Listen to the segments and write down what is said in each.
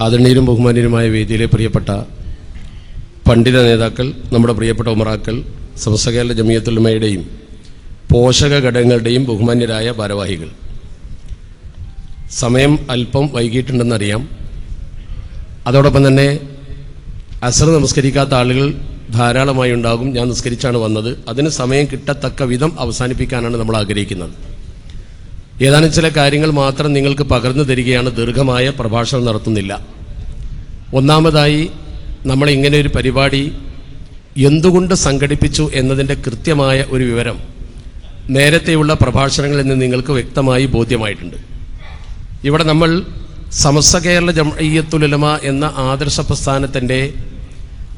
ആദരണീയരും ബഹുമാനീയരുമായ വേദിയിലെ പ്രിയപ്പെട്ട പണ്ഡിത നേതാക്കൾ നമ്മുടെ പ്രിയപ്പെട്ട ഉമറാക്കൾ സമസ്ത കേരള ജമിയത്തുലമയുടെയും പോഷക ഘടകങ്ങളുടെയും ബഹുമാന്യരായ ഭാരവാഹികൾ. സമയം അല്പം വൈകിട്ടുണ്ടെന്നറിയാം അതോടൊപ്പം തന്നെ അസർ നമസ്കരിക്കാത്ത ആളുകൾ ധാരാളമായി ഉണ്ടാകും. ഞാൻ നിസ്കരിച്ചാണ് വന്നത്. അതിന് സമയം കിട്ടത്തക്ക വിധം അവസാനിപ്പിക്കാനാണ് നമ്മൾ ആഗ്രഹിക്കുന്നത്. ഏതാനും ചില കാര്യങ്ങൾ മാത്രം നിങ്ങൾക്ക് പകർന്നു തരികയാണ് ദീർഘമായ പ്രഭാഷണം നടത്തുന്നില്ല. ഒന്നാമതായി നമ്മൾ ഇങ്ങനെ ഒരു പരിപാടി എന്തുകൊണ്ട് സംഘടിപ്പിച്ചു എന്നതിന്റെ കൃത്യമായ ഒരു വിവരം നേരത്തെയുള്ള പ്രഭാഷണങ്ങളിൽ നിന്ന് നിങ്ങൾക്ക് വ്യക്തമായി ബോധ്യമായിട്ടുണ്ട്. ഇവിടെ നമ്മൾ സമസ്ത കേരള ജമയ്യത്തുലമ എന്ന ആദർശ പ്രസ്ഥാനത്തിന്റെ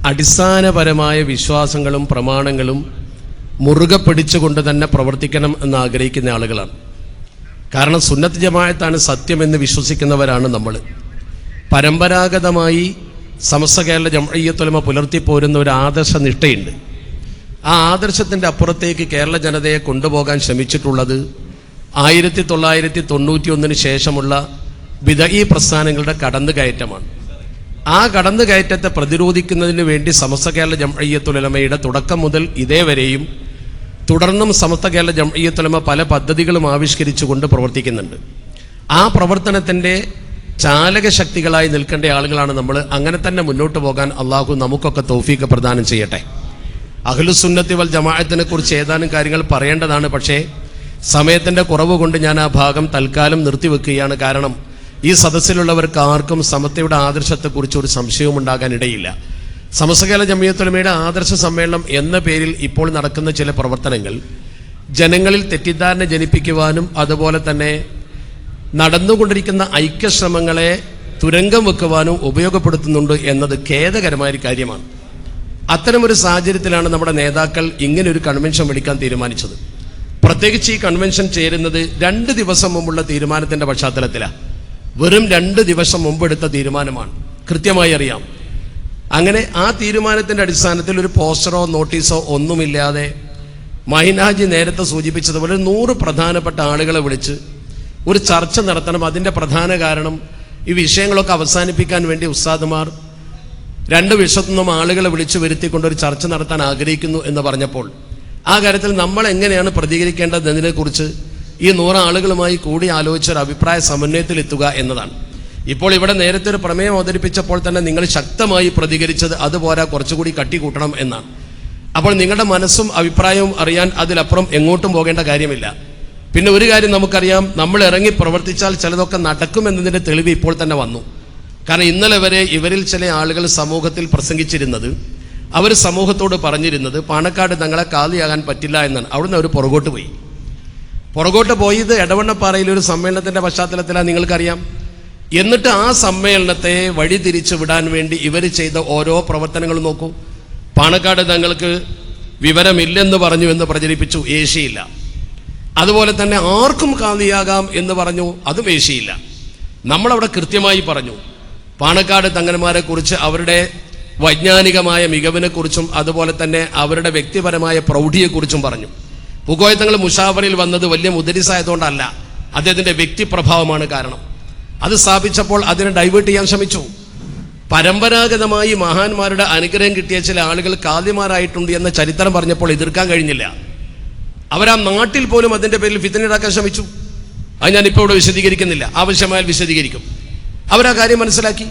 അടിസ്ഥാനപരമായ വിശ്വാസങ്ങളും പ്രമാണങ്ങളും മുറുകെ പിടിച്ചുകൊണ്ട് തന്നെ പ്രവർത്തിക്കണം എന്ന് ആഗ്രഹിക്കുന്ന ആളുകളാണ്. കാരണം സുന്നത്ത് ജമായത്താണ് സത്യമെന്ന് വിശ്വസിക്കുന്നവരാണ് നമ്മൾ. പരമ്പരാഗതമായി സമസ്ത കേരള ജമയ്യത്തൊലമ പുലർത്തി പോരുന്ന ഒരു ആദർശ നിഷ്ഠയുണ്ട്. ആ ആദർശത്തിന്റെ അപ്പുറത്തേക്ക് കേരള ജനതയെ കൊണ്ടുപോകാൻ ശ്രമിച്ചിട്ടുള്ളത് ആയിരത്തി തൊള്ളായിരത്തി തൊണ്ണൂറ്റി ഒന്നിന് ശേഷമുള്ള വിദഈ പ്രസ്ഥാനങ്ങളുടെ കടന്നുകയറ്റമാണ്. ആ കടന്നുകയറ്റത്തെ പ്രതിരോധിക്കുന്നതിന് വേണ്ടി സമസ്ത കേരള ജമയ്യത്തൊലമയുടെ തുടക്കം മുതൽ ഇതേവരെയും തുടർന്നും സമസ്ത കേരള ജംഇയ്യത്തുലമ പല പദ്ധതികളും ആവിഷ്കരിച്ചുകൊണ്ട് പ്രവർത്തിക്കുന്നുണ്ട്. ആ പ്രവർത്തനത്തിന്റെ ചാലക ശക്തികളായി നിൽക്കേണ്ട ആളുകളാണ് നമ്മൾ. അങ്ങനെ തന്നെ മുന്നോട്ട് പോകാൻ അള്ളാഹു നമുക്കൊക്കെ തോഫീക്ക് പ്രദാനം ചെയ്യട്ടെ. അഖിലുസുന്നത്തി വൽ ജമാഅത്തിനെ കുറിച്ച് ഏതാനും കാര്യങ്ങൾ പറയേണ്ടതാണ്. പക്ഷേ സമയത്തിന്റെ കുറവ് കൊണ്ട് ഞാൻ ആ ഭാഗം തൽക്കാലം നിർത്തിവെക്കുകയാണ് കാരണം ഈ സദസ്സിലുള്ളവർക്ക് ആർക്കും സമത്തയുടെ ആദർശത്തെക്കുറിച്ച് ഒരു സംശയവും ഉണ്ടാകാൻ ഇടയില്ല സമസ്തകാല ജമിയത്തുലമയുടെ ആദർശ സമ്മേളനം എന്ന പേരിൽ ഇപ്പോൾ നടക്കുന്ന ചില പ്രവർത്തനങ്ങൾ ജനങ്ങളിൽ തെറ്റിദ്ധാരണ ജനിപ്പിക്കുവാനും അതുപോലെ തന്നെ നടന്നുകൊണ്ടിരിക്കുന്ന ഐക്യശ്രമങ്ങളെ തുരങ്കം വെക്കുവാനും ഉപയോഗപ്പെടുത്തുന്നുണ്ട് എന്നത് ഖേദകരമായ ഒരു കാര്യമാണ്. അത്തരമൊരു സാഹചര്യത്തിലാണ് നമ്മുടെ നേതാക്കൾ ഇങ്ങനെ ഒരു കൺവെൻഷൻ വിളിക്കാൻ തീരുമാനിച്ചത്. പ്രത്യേകിച്ച് ഈ കൺവെൻഷൻ ചേരുന്നത് രണ്ട് ദിവസം മുമ്പുള്ള തീരുമാനത്തിന്റെ പശ്ചാത്തലത്തിലാണ് വെറും രണ്ട് ദിവസം മുമ്പ് എടുത്ത തീരുമാനമാണ്. കൃത്യമായി അറിയാം. അങ്ങനെ ആ തീരുമാനത്തിന്റെ അടിസ്ഥാനത്തിൽ ഒരു പോസ്റ്ററോ നോട്ടീസോ ഒന്നുമില്ലാതെ മൈനാജി നേരത്തെ സൂചിപ്പിച്ചതുപോലെ നൂറ് പ്രധാനപ്പെട്ട ആളുകളെ വിളിച്ച് ഒരു ചർച്ച നടത്തണം. അതിന്റെ പ്രധാന കാരണം ഈ വിഷയങ്ങളൊക്കെ അവസാനിപ്പിക്കാൻ വേണ്ടി ഉസ്താദുമാർ രണ്ട് വിഷത്തു നിന്നും ആളുകളെ വിളിച്ചു വരുത്തിക്കൊണ്ട് ഒരു ചർച്ച നടത്താൻ ആഗ്രഹിക്കുന്നു എന്ന് പറഞ്ഞപ്പോൾ ആ കാര്യത്തിൽ നമ്മൾ എങ്ങനെയാണ് പ്രതികരിക്കേണ്ടതെന്നതിനെക്കുറിച്ച് ഈ നൂറ് ആളുകളുമായി കൂടി ആലോചിച്ച ഒരു അഭിപ്രായ സമന്വയത്തിലെത്തുക എന്നതാണ്. ഇപ്പോൾ ഇവിടെ നേരത്തെ ഒരു പ്രമേയം അവതരിപ്പിച്ചപ്പോൾ തന്നെ നിങ്ങൾ ശക്തമായി പ്രതികരിച്ചത് അതുപോലെ കുറച്ചുകൂടി കട്ടിക്കൂട്ടണം എന്നാണ്. അപ്പോൾ നിങ്ങളുടെ മനസ്സും അഭിപ്രായവും അറിയാൻ അതിലപ്പുറം എങ്ങോട്ടും പോകേണ്ട കാര്യമില്ല. പിന്നെ ഒരു കാര്യം നമുക്കറിയാം നമ്മൾ ഇറങ്ങി പ്രവർത്തിച്ചാൽ ചിലതൊക്കെ നടക്കുമെന്നതിന്റെ തെളിവ് ഇപ്പോൾ തന്നെ വന്നു. കാരണം ഇന്നലെ വരെ ഇവരിൽ ചില ആളുകൾ സമൂഹത്തിൽ പ്രസംഗിച്ചിരുന്നത് അവർ സമൂഹത്തോട് പറഞ്ഞിരുന്നത് പാണക്കാട് തങ്ങളെ കാലിയാകാൻ പറ്റില്ല എന്നാണ്. അവിടുന്ന് അവർ പുറകോട്ട് പോയി. പുറകോട്ട് പോയത് എടവണ്ണപ്പാറയിൽ ഒരു സമ്മേളനത്തിന്റെ പശ്ചാത്തലത്തിലാണ് നിങ്ങൾക്കറിയാം. എന്നിട്ട് ആ സമ്മേളനത്തെ വഴിതിരിച്ചു വിടാൻ വേണ്ടി ഇവർ ചെയ്ത ഓരോ പ്രവർത്തനങ്ങളും നോക്കൂ. പാണക്കാട് തങ്ങൾക്ക് വിവരമില്ലെന്ന് പറഞ്ഞു എന്ന് പ്രചരിപ്പിച്ചു ഏഷ്യയില്ല അതുപോലെ തന്നെ ആർക്കും കാന്തിയാകാം എന്ന് പറഞ്ഞു അതും ഏഷ്യയില്ല നമ്മളവിടെ കൃത്യമായി പറഞ്ഞു പാണക്കാട് തങ്ങന്മാരെ കുറിച്ച് അവരുടെ വൈജ്ഞാനികമായ മികവിനെക്കുറിച്ചും അതുപോലെ തന്നെ അവരുടെ വ്യക്തിപരമായ പ്രൗഢിയെക്കുറിച്ചും പറഞ്ഞു. പുകോയത്തങ്ങൾ മുഷാഫറിൽ വന്നത് വലിയ മുദരിസായതുകൊണ്ടല്ല അദ്ദേഹത്തിന്റെ വ്യക്തിപ്രഭാവമാണ് കാരണം. അത് സ്ഥാപിച്ചപ്പോൾ അതിനെ ഡൈവേർട്ട് ചെയ്യാൻ ശ്രമിച്ചു. പരമ്പരാഗതമായി മഹാന്മാരുടെ അനുഗ്രഹം കിട്ടിയ ചില ആളുകൾ കാദ്യമാരായിട്ടുണ്ട് എന്ന ചരിത്രം പറഞ്ഞപ്പോൾ എതിർക്കാൻ കഴിഞ്ഞില്ല. അവരാ നാട്ടിൽ പോലും അതിന്റെ പേരിൽ ഫിത്തനീടാക്കാൻ ശ്രമിച്ചു. അത് ഞാനിപ്പോൾ ഇവിടെ വിശദീകരിക്കുന്നില്ല. ആവശ്യമായാൽ വിശദീകരിക്കും. അവരാ കാര്യം മനസ്സിലാക്കി.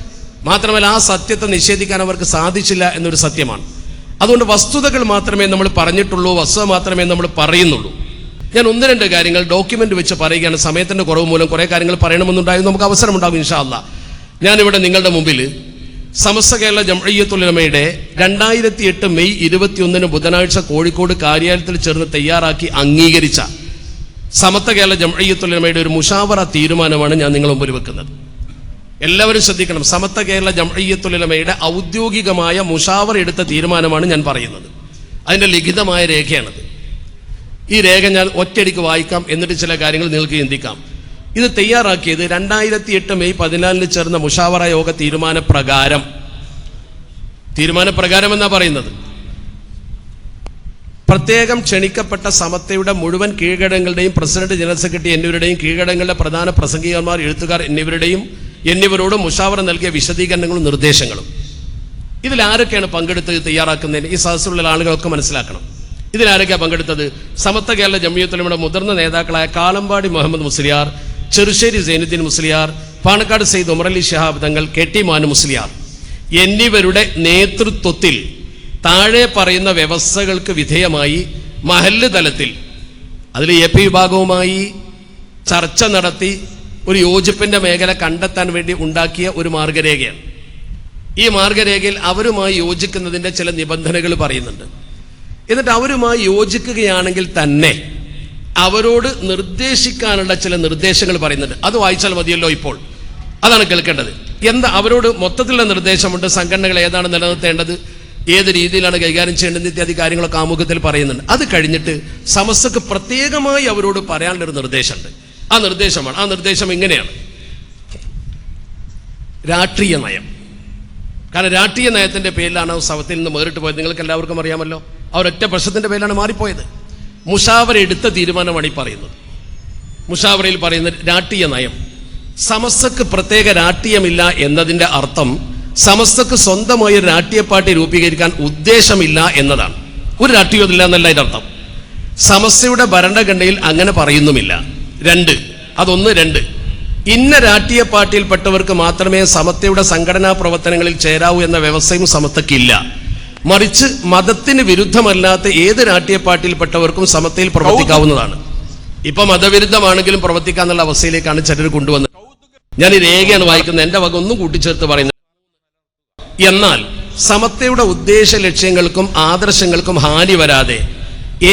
മാത്രമല്ല ആ സത്യത്തെ നിഷേധിക്കാൻ അവർക്ക് സാധിച്ചില്ല എന്നൊരു സത്യമാണ്. അതുകൊണ്ട് വസ്തുതകൾ മാത്രമേ നമ്മൾ പറഞ്ഞിട്ടുള്ളൂ വസ്തുത മാത്രമേ നമ്മൾ പറയുന്നുള്ളൂ. ഞാൻ ഒന്ന് രണ്ട് കാര്യങ്ങൾ ഡോക്യുമെന്റ് വെച്ച് പറയുകയാണ്. സമയത്തിന്റെ കുറവ് മൂലം കുറെ കാര്യങ്ങൾ പറയണമെന്നുണ്ടായിരുന്നു. നമുക്ക് അവസരമുണ്ടാകും ഇൻഷാ അല്ല ഞാനിവിടെ നിങ്ങളുടെ മുമ്പിൽ സമസ്ത കേരള ജംഇയ്യത്തുലമയുടെ രണ്ടായിരത്തി എട്ട് മെയ് ഇരുപത്തിയൊന്നിന് ബുധനാഴ്ച കോഴിക്കോട് കാര്യാലയത്തിൽ ചേർന്ന് തയ്യാറാക്കി അംഗീകരിച്ച സമത്ത കേരള ജംഇയ്യത്തുലമയുടെ ഒരു മുഷാവറ തീരുമാനമാണ് ഞാൻ നിങ്ങൾ മുമ്പിൽ വെക്കുന്നത്. എല്ലാവരും ശ്രദ്ധിക്കണം. സമത്ത കേരള ജംഇയ്യത്തുലമയുടെ ഔദ്യോഗികമായ മുഷാവറ എടുത്ത തീരുമാനമാണ് ഞാൻ പറയുന്നത്. അതിന്റെ ലിഖിതമായ രേഖയാണത്. ഈ രേഖ ഞാൻ ഒറ്റയടിക്ക് വായിക്കാം എന്നിട്ട് ചില കാര്യങ്ങൾ നിങ്ങൾക്ക് ചിന്തിക്കാം. ഇത് തയ്യാറാക്കിയത് രണ്ടായിരത്തി എട്ട് മെയ് പതിനാലിന് ചേർന്ന മുഷാവറ യോഗ തീരുമാനപ്രകാരം. തീരുമാനപ്രകാരം എന്നാ പറയുന്നത്? പ്രത്യേകം ക്ഷണിക്കപ്പെട്ട സമത്തയുടെ മുഴുവൻ കീഴ്ഘടകങ്ങളുടെയും പ്രസിഡന്റ് ജനറൽ സെക്രട്ടറി എന്നിവരുടെയും കീഴ്ഘടകങ്ങളുടെ പ്രധാന പ്രസംഗികന്മാർ എഴുത്തുകാർ എന്നിവരുടെയും എന്നിവരോട് മുഷാവറ നൽകിയ വിശദീകരണങ്ങളും നിർദ്ദേശങ്ങളും. ഇതിൽ ആരൊക്കെയാണ് പങ്കെടുത്ത് തയ്യാറാക്കുന്നതിന്? ഈ സദസ്സിലുള്ള ആളുകളൊക്കെ മനസ്സിലാക്കണം. ഇതിലാരൊക്കെയാണ് പങ്കെടുത്തത്? സമത്ത കേരള ജമിയത്തുലമയുടെ മുതിർന്ന നേതാക്കളായ കാലമ്പാടി മുഹമ്മദ് മുസ്ലിയാർ ചെറുശ്ശേരി സൈനുദ്ദീൻ മുസ്ലിയാർ പാണക്കാട് സെയ്ദ് ഉമറലി ഷഹാബ് തങ്ങൾ കെ ടി മാനു മുസ്ലിയാർ. എന്നിവരുടെ നേതൃത്വത്തിൽ താഴെ പറയുന്ന വ്യവസ്ഥകൾക്ക് വിധേയമായി മഹല്ല് തലത്തിൽ അതിൽ എ പി വിഭാഗവുമായി ചർച്ച നടത്തി ഒരു യോജിപ്പിന്റെ മേഖല കണ്ടെത്താൻ വേണ്ടി ഉണ്ടാക്കിയ ഒരു മാർഗരേഖയാണ്. ഈ മാർഗരേഖയിൽ അവരുമായി യോജിക്കുന്നതിന്റെ ചില നിബന്ധനകൾ പറയുന്നുണ്ട്. എന്നിട്ട് അവരുമായി യോജിക്കുകയാണെങ്കിൽ തന്നെ അവരോട് നിർദ്ദേശിക്കാനുള്ള ചില നിർദ്ദേശങ്ങൾ പറയുന്നുണ്ട്. അത് വായിച്ചാൽ മതിയല്ലോ ഇപ്പോൾ. അതാണ് കേൾക്കേണ്ടത്. എന്താ അവരോട് മൊത്തത്തിലുള്ള നിർദ്ദേശമുണ്ട്? സംഘടനകൾ ഏതാണ് നിലനിർത്തേണ്ടത്? ഏത് രീതിയിലാണ് കൈകാര്യം ചെയ്യേണ്ടത്? ഇത്യാദി കാര്യങ്ങളൊക്കെ ആമുഖത്തിൽ പറയുന്നുണ്ട്. അത് കഴിഞ്ഞിട്ട് സമസ്തക്ക് പ്രത്യേകമായി അവരോട് പറയാനുള്ളൊരു നിർദ്ദേശമുണ്ട്. ആ നിർദ്ദേശമാണ്. ആ നിർദ്ദേശം ഇങ്ങനെയാണ്. രാഷ്ട്രീയ നയം. കാരണം രാഷ്ട്രീയ നയത്തിന്റെ പേരിലാണ് സഭത്തിൽ നിന്ന് വേറിട്ട് പോയത്. നിങ്ങൾക്ക് എല്ലാവർക്കും അറിയാമല്ലോ. ആ ഒരൊറ്റ പ്രശ്നത്തിന്റെ പേരിലാണ് മാറിപ്പോയത്. മുഷാവര എടുത്ത തീരുമാനമാണ് ഈ പറയുന്നത്. മുഷാവറയിൽ പറയുന്ന രാഷ്ട്രീയ നയം. സമസ്തക്ക് പ്രത്യേക രാഷ്ട്രീയമില്ല എന്നതിന്റെ അർത്ഥം സമസ്തക്ക് സ്വന്തമായി ഒരു രാഷ്ട്രീയ പാർട്ടി രൂപീകരിക്കാൻ ഉദ്ദേശമില്ല എന്നതാണ്. ഒരു രാഷ്ട്രീയമില്ല എന്നല്ല അതിന്റെ അർത്ഥം. സമസ്തയുടെ ഭരണഘടനയിൽ അങ്ങനെ പറയുന്നുമില്ല. രണ്ട്. അതൊന്ന് രണ്ട്. ഇന്ന രാഷ്ട്രീയ പാർട്ടിയിൽപ്പെട്ടവർക്ക് മാത്രമേ സമത്തയുടെ സംഘടനാ പ്രവർത്തനങ്ങളിൽ ചേരാവൂ എന്ന വ്യവസ്ഥയും സമത്വക്കില്ല മറിച്ച് മതത്തിന് വിരുദ്ധമല്ലാത്ത ഏത് രാഷ്ട്രീയ പാർട്ടിയിൽപ്പെട്ടവർക്കും സമത്വയിൽ പ്രവർത്തിക്കാവുന്നതാണ്. ഇപ്പൊ മതവിരുദ്ധമാണെങ്കിലും പ്രവർത്തിക്കാന്നുള്ള അവസ്ഥയിലേക്കാണ് ചിലർ കൊണ്ടുവന്നത്. ഞാൻ ഈ രേഖയാണ് വായിക്കുന്നത്. എന്റെ വക ഒന്നും കൂട്ടിച്ചേർത്ത് പറയുന്നത് എന്നാൽ സമത്വയുടെ ഉദ്ദേശ ലക്ഷ്യങ്ങൾക്കും ആദർശങ്ങൾക്കും ഹാനി വരാതെ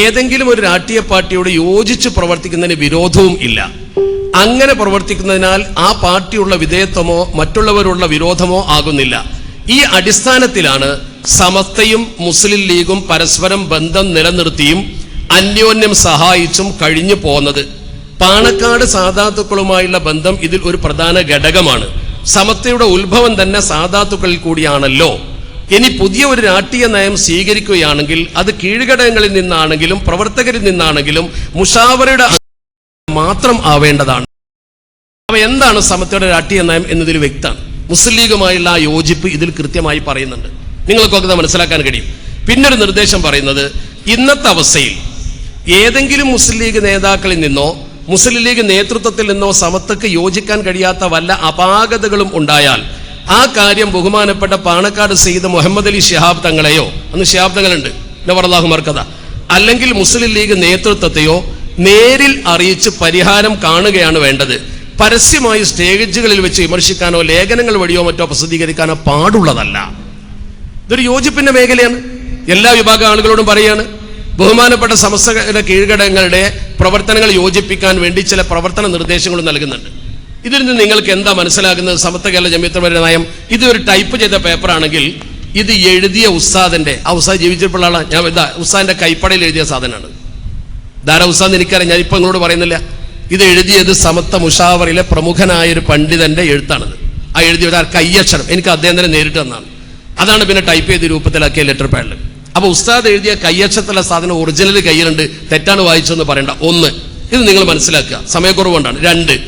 ഏതെങ്കിലും ഒരു രാഷ്ട്രീയ പാർട്ടിയോട് യോജിച്ച് പ്രവർത്തിക്കുന്നതിന് വിരോധവും ഇല്ല. അങ്ങനെ പ്രവർത്തിക്കുന്നതിനാൽ ആ പാർട്ടിയുള്ള വിധേയത്വമോ മറ്റുള്ളവരുള്ള വിരോധമോ ആകുന്നില്ല. ഈ അടിസ്ഥാനത്തിലാണ് സമസ്തയും മുസ്ലിം ലീഗും പരസ്പരം ബന്ധം നിലനിർത്തിയും അന്യോന്യം സഹായിച്ചും കഴിഞ്ഞു പോന്നത്. പാണക്കാട് സാധാത്തുക്കളുമായുള്ള ബന്ധം ഇതിൽ ഒരു പ്രധാന ഘടകമാണ്. സമസ്തയുടെ ഉത്ഭവം തന്നെ സാധാത്തുക്കളിൽ കൂടിയാണല്ലോ. ഇനി പുതിയ ഒരു രാഷ്ട്രീയ നയം സ്വീകരിക്കുകയാണെങ്കിൽ അത് കീഴ്ഘടകങ്ങളിൽ നിന്നാണെങ്കിലും പ്രവർത്തകരിൽ നിന്നാണെങ്കിലും മുഷാവറയുടെ മാത്രം ആവേണ്ടതാണ്. അവ എന്താണ് സമത്തയുടെ രാഷ്ട്രീയ നയം എന്നതിൽ വ്യക്തമാണ്. മുസ്ലിം ലീഗുമായുള്ള ആ യോജിപ്പ് ഇതിൽ കൃത്യമായി പറയുന്നുണ്ട്. നിങ്ങൾക്കൊക്കെ ഇത് മനസ്സിലാക്കാൻ കഴിയും. പിന്നൊരു നിർദ്ദേശം പറയുന്നത് ഇന്നത്തെ അവസ്ഥയിൽ ഏതെങ്കിലും മുസ്ലിം ലീഗ് നേതാക്കളിൽ നിന്നോ മുസ്ലിം ലീഗ് നേതൃത്വത്തിൽ നിന്നോ സമത്വക്ക് യോജിക്കാൻ കഴിയാത്ത വല്ല അപാകതകളും ഉണ്ടായാൽ ആ കാര്യം ബഹുമാനപ്പെട്ട പാണക്കാട് സെയ്ദ് മുഹമ്മദ് അലി ഷിഹാബ് തങ്ങളെയോ അന്ന് ഷിഹാബ് തങ്ങളുണ്ട് നവറല്ലാഹു മർക്കഥ അല്ലെങ്കിൽ മുസ്ലിം ലീഗ് നേതൃത്വത്തെയോ നേരിൽ അറിയിച്ച് പരിഹാരം കാണുകയാണ് വേണ്ടത്. പരസ്യമായി സ്റ്റേജുകളിൽ വെച്ച് വിമർശിക്കാനോ ലേഖനങ്ങൾ വഴിയോ മറ്റോ പ്രസിദ്ധീകരിക്കാനോ പാടുള്ളതല്ല. ഇതൊരു യോജിപ്പിന്റെ മേഖലയാണ്. എല്ലാ വിഭാഗം ആളുകളോടും പറയാണ് ബഹുമാനപ്പെട്ട സമസ്തയുടെ കീഴ്ഘടകങ്ങളുടെ പ്രവർത്തനങ്ങൾ യോജിപ്പിക്കാൻ വേണ്ടി ചില പ്രവർത്തന നിർദ്ദേശങ്ങളും നൽകുന്നുണ്ട്. ഇതിൽ നിന്ന് നിങ്ങൾക്ക് എന്താ മനസ്സിലാകുന്നത്? സമത്വ കേരള ജമ്യത്തവരുടെ നയം ഇത് ഒരു ടൈപ്പ് ചെയ്ത പേപ്പറാണെങ്കിൽ ഇത് എഴുതിയ ഉസ്താദിന്റെ ആ ഉസ്താദ് ജീവിച്ചിട്ടുള്ള ഞാൻ ഉസ്താദിന്റെ കൈപ്പടയിൽ എഴുതിയ സാധനമാണ്. ധാരാ ഉസ്താദ് എനിക്കറിയാം. ഞാൻ ഇപ്പൊ നിങ്ങളോട് പറയുന്നില്ല. ഇത് എഴുതിയത് സമത്വ മുഷാവറിലെ പ്രമുഖനായ ഒരു പണ്ഡിതന്റെ എഴുത്താണത്. ആ എഴുതിയ കയ്യക്ഷരം. എനിക്ക് അദ്ദേഹം തന്നെ നേരിട്ട് തന്നാണ്. അതാണ് പിന്നെ ടൈപ്പ് ചെയ്ത് രൂപത്തിലാക്കിയ ലെറ്റർ പാഡിൽ അപ്പൊ ഉസ്താദ് എഴുതിയ കയ്യക്ഷരത്തിലുള്ള സാധനം ഒറിജിനൽ കയ്യിലുണ്ട് തെറ്റാണ് വായിച്ചെന്ന് പറയണ്ട. ഒന്ന് ഇത് നിങ്ങൾ മനസ്സിലാക്കുക. സമയക്കുറവുകൊണ്ടാണ്. രണ്ട്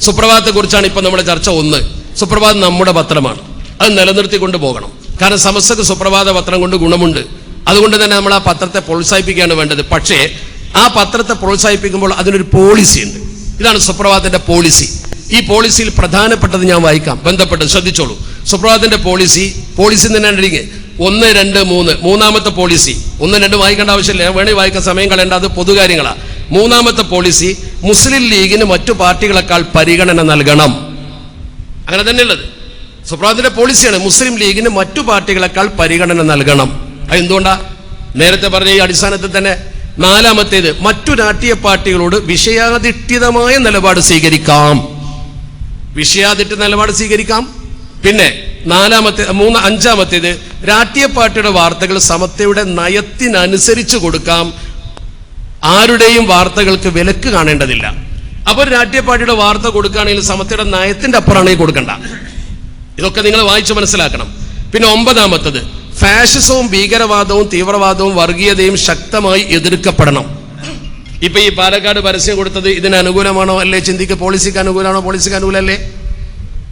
സുപ്രഭാതത്തെ കുറിച്ചാണ് ഇപ്പൊ നമ്മുടെ ചർച്ച. ഒന്ന് സുപ്രഭാതം നമ്മുടെ പത്രമാണ്. അത് നിലനിർത്തിക്കൊണ്ട് പോകണം. കാരണം സമസ്തക്ക് സുപ്രഭാത പത്രം കൊണ്ട് ഗുണമുണ്ട്. അതുകൊണ്ട് തന്നെ നമ്മൾ ആ പത്രത്തെ പ്രോത്സാഹിപ്പിക്കുകയാണ് വേണ്ടത്. പക്ഷേ ആ പത്രത്തെ പ്രോത്സാഹിപ്പിക്കുമ്പോൾ അതിനൊരു പോളിസി ഉണ്ട്. ഇതാണ് സുപ്രഭാതത്തിന്റെ പോളിസി ഈ പോളിസിയിൽ പ്രധാനപ്പെട്ടത് ഞാൻ വായിക്കാം. ബന്ധപ്പെട്ടത് ശ്രദ്ധിച്ചോളൂ. സുപ്രഭാതത്തിന്റെ പോളിസി പോളിസി തന്നെ ഒന്ന് രണ്ട് മൂന്ന്. മൂന്നാമത്തെ പോളിസി ഒന്ന് രണ്ട് വായിക്കേണ്ട ആവശ്യമില്ല. വേണേ വായിക്കാൻ സമയം കളയേണ്ട. അത് പൊതുകാര്യങ്ങളാണ് മൂന്നാമത്തെ പോളിസി മുസ്ലിം ലീഗിന് മറ്റു പാർട്ടികളെക്കാൾ പരിഗണന നൽകണം. അങ്ങനെ തന്നെയുള്ളത് സുപ്രഭാതത്തിന്റെ പോളിസിയാണ് മുസ്ലിം ലീഗിന് മറ്റു പാർട്ടികളെക്കാൾ പരിഗണന നൽകണം. അതെന്തുകൊണ്ടാ? നേരത്തെ പറഞ്ഞ ഈ അടിസ്ഥാനത്തിൽ തന്നെ നാലാമത്തേത് മറ്റു രാഷ്ട്രീയ പാർട്ടികളോട് വിഷയാധിഷ്ഠിതമായ നിലപാട് സ്വീകരിക്കാം. വിഷയാധിഷ്ഠിത നിലപാട് സ്വീകരിക്കാം. പിന്നെ നാലാമത്തെ മൂന്ന് അഞ്ചാമത്തേത് രാഷ്ട്രീയ പാർട്ടിയുടെ വാർത്തകൾ സമത്വയുടെ നയത്തിനനുസരിച്ച് കൊടുക്കാം. ആരുടെയും വാർത്തകൾക്ക് വിലക്ക് കാണേണ്ടതില്ല. അപ്പോൾ ഒരു രാഷ്ട്രീയ പാർട്ടിയുടെ വാർത്ത കൊടുക്കുകയാണെങ്കിൽ സമത്വയുടെ നയത്തിന്റെ അപ്പുറമാണെങ്കിൽ കൊടുക്കണ്ട. ഇതൊക്കെ നിങ്ങൾ വായിച്ചു മനസ്സിലാക്കണം. പിന്നെ ഒമ്പതാമത്തത് ഫാഷിസവും ഭീകരവാദവും തീവ്രവാദവും വർഗീയതയും ശക്തമായി എതിർക്കപ്പെടണം. ഇപ്പൊ ഈ പാലക്കാട് പരസ്യം കൊടുത്തത് ഇതിന് അനുകൂലമാണോ അല്ലേ? ചിന്തിക്ക് പോളിസിക്ക് അനുകൂലമാണോ? പോളിസിക്ക് അനുകൂലമല്ലേ?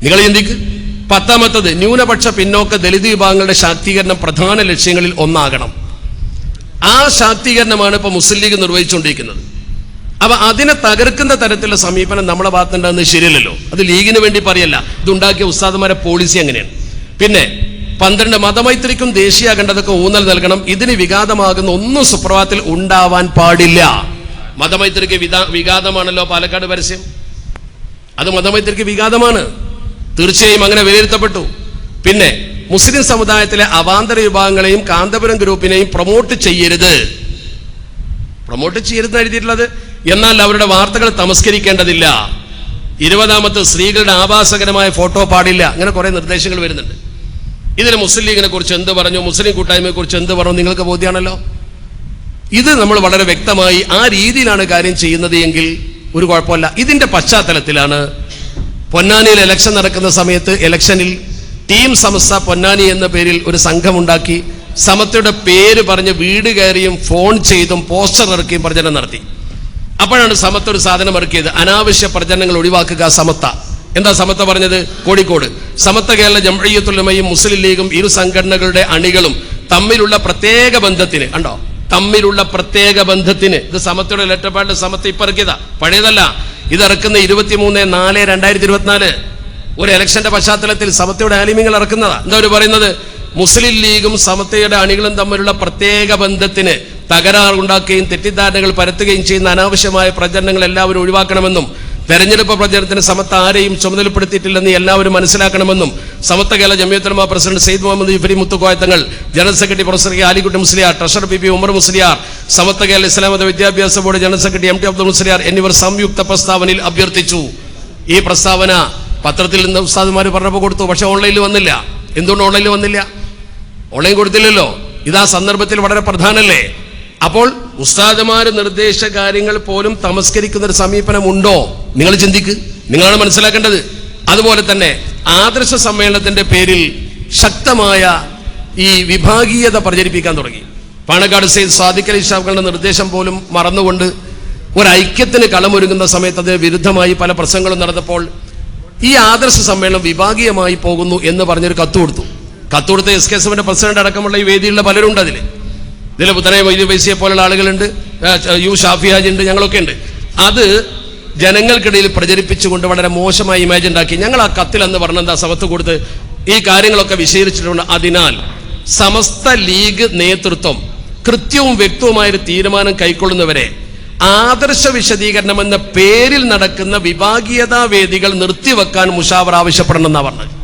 നിങ്ങൾ ചിന്തിക്ക്. പത്താമത്തത് ന്യൂനപക്ഷ പിന്നോക്ക ദളിത് വിഭാഗങ്ങളുടെ ശാക്തീകരണം പ്രധാന ലക്ഷ്യങ്ങളിൽ ഒന്നാകണം. ആ ശാക്തീകരണമാണ് ഇപ്പൊ മുസ്ലിം ലീഗ് നിർവഹിച്ചുകൊണ്ടിരിക്കുന്നത്. അപ്പൊ അതിനെ തകർക്കുന്ന തരത്തിലുള്ള സമീപനം നമ്മളെ ഭാഗത്തുണ്ടാകുന്നത് ശരിയല്ലല്ലോ. അത് ലീഗിന് വേണ്ടി പറയല്ല. ഇതുണ്ടാക്കിയ ഉസ്താദന്മാരെ പോളിസി അങ്ങനെയാണ്. പിന്നെ പന്ത്രണ്ട് മതമൈത്രിക്കും ദേശീയ അഖണ്ഡതക്കും ഊന്നൽ നൽകണം. ഇതിന് വിഘാതമാകുന്ന ഒന്നും സുപ്രഭാതത്തിൽ ഉണ്ടാവാൻ പാടില്ല. മതമൈത്രിക്ക് വിഘാതമാണല്ലോ പാലക്കാട് പരസ്യം. അത് മതമൈത്രിക്ക് വിഘാതമാണ്. തീർച്ചയായും അങ്ങനെ വിലയിരുത്തപ്പെട്ടു. പിന്നെ മുസ്ലിം സമുദായത്തിലെ അവാന്തര വിഭാഗങ്ങളെയും കാന്തപുരം ഗ്രൂപ്പിനെയും പ്രൊമോട്ട് ചെയ്യരുത്. പ്രൊമോട്ട് ചെയ്യരുതെന്ന് എഴുതിയിട്ടുള്ളത്. എന്നാൽ അവരുടെ വാർത്തകൾ തമസ്കരിക്കേണ്ടതില്ല. ഇരുപതാമത്തെ സ്ത്രീകളുടെ ആവാസകരമായ ഫോട്ടോ പാടില്ല. അങ്ങനെ കുറെ നിർദ്ദേശങ്ങൾ വരുന്നുണ്ട്. ഇതിന് മുസ്ലിം ലീഗിനെ കുറിച്ച് എന്ത് പറഞ്ഞു? മുസ്ലിം കൂട്ടായ്മയെ കുറിച്ച് എന്ത് പറഞ്ഞു? നിങ്ങൾക്ക് ബോധ്യമാണല്ലോ. ഇത് നമ്മൾ വളരെ വ്യക്തമായി ആ രീതിയിലാണ് കാര്യം ചെയ്യുന്നത് എങ്കിൽ ഒരു കുഴപ്പമില്ല. ഇതിന്റെ പശ്ചാത്തലത്തിലാണ് പൊന്നാനിയിൽ ഇലക്ഷൻ നടക്കുന്ന സമയത്ത് ഇലക്ഷനിൽ ടീം സമസ്ത പൊന്നാനി എന്ന പേരിൽ ഒരു സംഘമുണ്ടാക്കി സമത്തയുടെ പേര് പറഞ്ഞ് വീട് കയറിയും ഫോൺ ചെയ്തും പോസ്റ്റർ ഇറക്കിയും പ്രചരണം നടത്തി. അപ്പോഴാണ് സമത്ത ഒരു സാധനം ഇറക്കിയത്. അനാവശ്യ പ്രചരണങ്ങൾ ഒഴിവാക്കുക സമത്ത. എന്താ സമത്ത പറഞ്ഞത്? കോഴിക്കോട്. സമത്ത കേരള ജംഅയ്യത്തുലമയും മുസ്ലിം ലീഗും ഇരു സംഘടനകളുടെ അണികളും തമ്മിലുള്ള പ്രത്യേക ബന്ധത്തിന് കണ്ടോ? തമ്മിലുള്ള പ്രത്യേക ബന്ധത്തിന്. ഇത് സമത്തയുടെ ലെറ്റർപാഡിന്റെ സമത്ത ഇപ്പൊ ഇറക്കിയതാ. പഴയതല്ല. ഇത് ഇറക്കുന്ന ഇരുപത്തിമൂന്ന് നാല് രണ്ടായിരത്തി ഇരുപത്തിനാല് ഒരു ഇലക്ഷന്റെ പശ്ചാത്തലത്തിൽ സമത്തയുടെ ആലിമ്യങ്ങൾ ഇറക്കുന്നതാ. എന്താ അവർ പറയുന്നത്? മുസ്ലിം ലീഗും സമത്തയുടെ അണികളും തമ്മിലുള്ള പ്രത്യേക ബന്ധത്തിന് തകരാറുണ്ടാക്കുകയും തെറ്റിദ്ധാരണകൾ പരത്തുകയും ചെയ്യുന്ന അനാവശ്യമായ പ്രചരണങ്ങൾ എല്ലാവരും ഒഴിവാക്കണമെന്നും തെരഞ്ഞെടുപ്പ് പ്രചരണത്തിന് സമത്ത ആരെയും ചുമതലപ്പെടുത്തിയിട്ടില്ലെന്ന് എല്ലാവരും മനസ്സിലാക്കണമെന്നും സമത്ത കേരള ജമ്യത്തലമ president Syed Muhammad ഇഫരി മുത്തുക്കോയത്തങ്ങൾ general secretary professor K Alikutty Musliyar treasurer P P Umar Musliyar Samastha Kerala ഇസ്ലാമത വിദ്യാഭ്യാസ board general secretary M T Abdul Musliyar എന്നിവർ സംയുക്ത പ്രസ്താവനയിൽ അഭ്യർത്ഥിച്ചു. ഈ പ്രസ്താവന പത്രത്തിൽ നിന്ന് ഉസ്താദുമാർ പറഞ്ഞപ്പോൾ കൊടുത്തു. പക്ഷെ ഓൺലൈനിൽ വന്നില്ല. എന്തുകൊണ്ട് ഓൺലൈനിൽ വന്നില്ല? ഓൺലൈൻ കൊടുത്തില്ലല്ലോ. ഇതാ സന്ദർഭത്തിൽ വളരെ പ്രധാനല്ലേ അപ്പോൾ ഉസ്താദ്മാർ നിർദ്ദേശ കാര്യങ്ങൾ പോലും തമസ്കരിക്കുന്ന ഒരു സമീപനം ഉണ്ടോ നിങ്ങൾ ചിന്തിക്ക്. നിങ്ങളാണ് മനസ്സിലാക്കേണ്ടത്. അതുപോലെ തന്നെ ആദർശ സമ്മേളനത്തിന്റെ പേരിൽ ശക്തമായ ഈ വിഭാഗീയത പ്രചരിപ്പിക്കാൻ തുടങ്ങി. പാണക്കാട് സെയ്ദ് സാദിഖ് അലി ഷാഫുകളുടെ നിർദ്ദേശം പോലും മറന്നുകൊണ്ട് ഒരു ഐക്യത്തിന് കളമൊരുങ്ങുന്ന സമയത്ത് അതിന് വിരുദ്ധമായി പല പ്രസംഗങ്ങളും നടന്നപ്പോൾ ഈ ആദർശ സമ്മേളനം വിഭാഗീയമായി പോകുന്നു എന്ന് പറഞ്ഞൊരു കത്ത് കൊടുത്തു. കത്ത് കൊടുത്ത എസ് കെ എസ് എഫിന്റെ പ്രസിഡന്റ് അടക്കമുള്ള ഈ വേദിയിലുള്ള പലരുണ്ട് അതിൽ ഇതിൽ പുത്തനെ വൈദ്യ വൈസിയെ പോലുള്ള ആളുകളുണ്ട് യു ഷാഫി ഹാജ് ഉണ്ട് ഞങ്ങളൊക്കെ ഉണ്ട്. അത് ജനങ്ങൾക്കിടയിൽ പ്രചരിപ്പിച്ചുകൊണ്ട് വളരെ മോശമായ ഇമേജ് ഉണ്ടാക്കി. ഞങ്ങൾ ആ കത്തിൽ എന്ന് പറഞ്ഞെന്താ സമത്ത് കൊടുത്ത് ഈ കാര്യങ്ങളൊക്കെ വിശദീകരിച്ചിട്ടുണ്ട്. അതിനാൽ സമസ്ത ലീഗ് നേതൃത്വം കൃത്യവും വ്യക്തവുമായ ഒരു തീരുമാനം കൈക്കൊള്ളുന്നവരെ ആദർശ വിശദീകരണം എന്ന പേരിൽ നടക്കുന്ന വിഭാഗീയതാ വേദികൾ നിർത്തിവെക്കാൻ മുഷാവർ ആവശ്യപ്പെടണമെന്നാണ് പറഞ്ഞത്.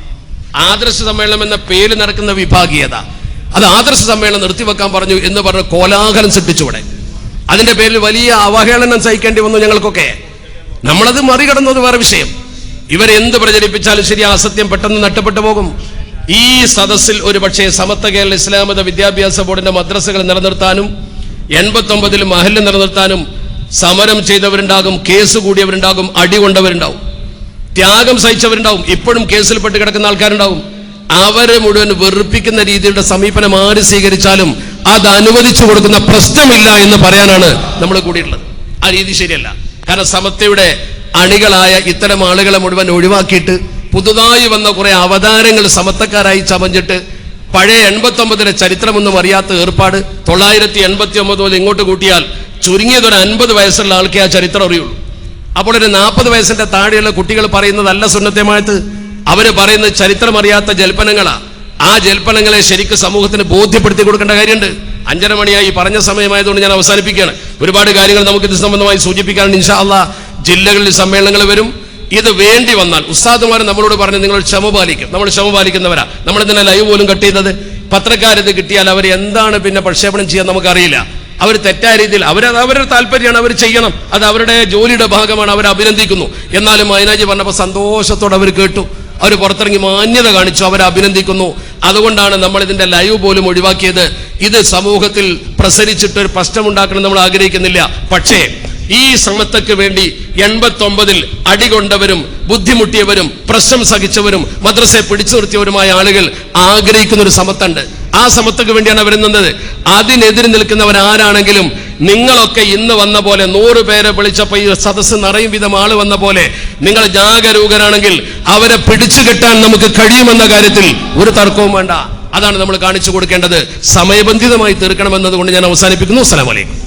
ആദർശ സമ്മേളനം എന്ന പേരിൽ നടക്കുന്ന വിഭാഗീയത അത് ആദർശ സമ്മേളനം നിർത്തിവെക്കാൻ പറഞ്ഞു എന്ന് പറഞ്ഞ് കോലാഹലം സൃഷ്ടിച്ചുവിടെ. അതിന്റെ പേരിൽ വലിയ അവഹേളനം സഹിക്കേണ്ടി വന്നു ഞങ്ങൾക്കൊക്കെ. നമ്മളത് മറികടന്നത് വേറെ വിഷയം. ഇവരെന്ത് പ്രചരിപ്പിച്ചാലും ശരി അസത്യം പെട്ടെന്ന് നഷ്ടപ്പെട്ടു പോകും. ഈ സദസ്സിൽ ഒരു പക്ഷേ സമത്വ കേരള ഇസ്ലാമത വിദ്യാഭ്യാസ ബോർഡിന്റെ മദ്രസകൾ നിലനിർത്താനും എൺപത്തൊമ്പതിൽ മഹല്ല് നിലനിർത്താനും സമരം ചെയ്തവരുണ്ടാകും കേസ് കൂടിയവരുണ്ടാകും അടി കൊണ്ടവരുണ്ടാവും. ത്യാഗം സഹിച്ചവരുണ്ടാവും ഇപ്പോഴും കേസിൽപ്പെട്ട് കിടക്കുന്ന ആൾക്കാരുണ്ടാവും. അവരെ മുഴുവൻ വെറുപ്പിക്കുന്ന രീതിയുടെ സമീപനം ആര് സ്വീകരിച്ചാലും അത് അനുവദിച്ചു കൊടുക്കുന്ന പ്രശ്നമില്ല എന്ന് പറയാനാണ് നമ്മൾ കൂടിയിട്ടുള്ളത്. ആ രീതി ശരിയല്ല. കാരണം സമത്വയുടെ അണികളായ ഇത്തരം ആളുകളെ മുഴുവൻ ഒഴിവാക്കിയിട്ട് പുതുതായി വന്ന കുറെ അവതാരങ്ങൾ സമത്തക്കാരായി ചമഞ്ഞിട്ട് പഴയ എൺപത്തൊമ്പതിലെ ചരിത്രമൊന്നും അറിയാത്ത ഏർപ്പാട് തൊള്ളായിരത്തി എൺപത്തി ഒമ്പത് മുതൽ ഇങ്ങോട്ട് കൂട്ടിയാൽ ചുരുങ്ങിയത് ഒരു അൻപത് വയസ്സുള്ള ആൾക്കേ ആ ചരിത്രം അറിയുള്ളൂ. അപ്പോൾ ഒരു നാൽപ്പത് വയസ്സിന്റെ താഴെയുള്ള കുട്ടികൾ പറയുന്നതല്ല സുന്നത്യമായത്? അവർ പറയുന്നത് ചരിത്രം അറിയാത്ത ജൽപ്പനങ്ങളാ. ആ ജൽപ്പനങ്ങളെ ശരിക്കും സമൂഹത്തിന് ബോധ്യപ്പെടുത്തി കൊടുക്കേണ്ട കാര്യമുണ്ട്. അഞ്ചര മണിയായി പറഞ്ഞ സമയമായതുകൊണ്ട് ഞാൻ അവസാനിപ്പിക്കുകയാണ്. ഒരുപാട് കാര്യങ്ങൾ നമുക്ക് ഇത് സംബന്ധമായി സൂചിപ്പിക്കാനുണ്ട്. ഇൻഷാ അള്ളാ ജില്ലകളിൽ സമ്മേളനങ്ങൾ വരും. ഇത് വേണ്ടി വന്നാൽ ഉസ്താദുമാർ നമ്മളോട് പറഞ്ഞ് നിങ്ങൾ ക്ഷമ പാലിക്കും. നമ്മൾ ക്ഷമ പാലിക്കുന്നവരാ. നമ്മൾ ഇതിനെ ലൈവ് പോലും കട്ട് ചെയ്തത്? പത്രക്കാരത് കിട്ടിയാൽ അവർ എന്താണ് പിന്നെ പ്രക്ഷേപണം ചെയ്യാൻ നമുക്കറിയില്ല. അവർ തെറ്റായ രീതിയിൽ അവരത് അവരുടെ താല്പര്യമാണ് അവർ ചെയ്യണം. അത് അവരുടെ ജോലിയുടെ ഭാഗമാണ് അവർ അഭിനന്ദിക്കുന്നു. എന്നാലും മൈനാജി പറഞ്ഞപ്പോൾ സന്തോഷത്തോടെ അവർ കേട്ടു. അവർ പുറത്തിറങ്ങി മാന്യത കാണിച്ചു അവരെ അഭിനന്ദിക്കുന്നു. അതുകൊണ്ടാണ് നമ്മൾ ഇതിന്റെ ലൈവ് പോലും ഒഴിവാക്കിയത്. ഇത് സമൂഹത്തിൽ പ്രസരിച്ചിട്ട് ഒരു പ്രശ്നം പ്രശ്നമുണ്ടാക്കണം നമ്മൾ ആഗ്രഹിക്കുന്നില്ല. പക്ഷേ ഈ സമത്വക്ക് വേണ്ടി എൺപത്തൊമ്പതിൽ അടികൊണ്ടവരും ബുദ്ധിമുട്ടിയവരും പ്രശ്നം സഹിച്ചവരും മദ്രസയെ പിടിച്ചു നിർത്തിയവരുമായ ആളുകൾ ആഗ്രഹിക്കുന്ന ഒരു സമത്തുണ്ട് ആ സമത്വക്ക് വേണ്ടിയാണ് അവർ നിന്നത്. അതിനെതിരെ നിൽക്കുന്നവരാരാണെങ്കിലും നിങ്ങളൊക്കെ ഇന്ന് വന്ന പോലെ നൂറ് പേരെ വിളിച്ചപ്പോൾ ഈ സദസ്സ് നിറയും വിധം ആൾ വന്ന പോലെ നിങ്ങൾ ജാഗരൂകരാണെങ്കിൽ അവരെ പിടിച്ചു കെട്ടാൻ നമുക്ക് കഴിയുമെന്ന കാര്യത്തിൽ ഒരു തർക്കവും വേണ്ട. അതാണ് നമ്മൾ കാണിച്ചു കൊടുക്കേണ്ടത്. സമയബന്ധിതമായി തീർക്കണമെന്നതുകൊണ്ട് ഞാൻ അവസാനിപ്പിക്കുന്നു. അസ്സലാമലൈക്കും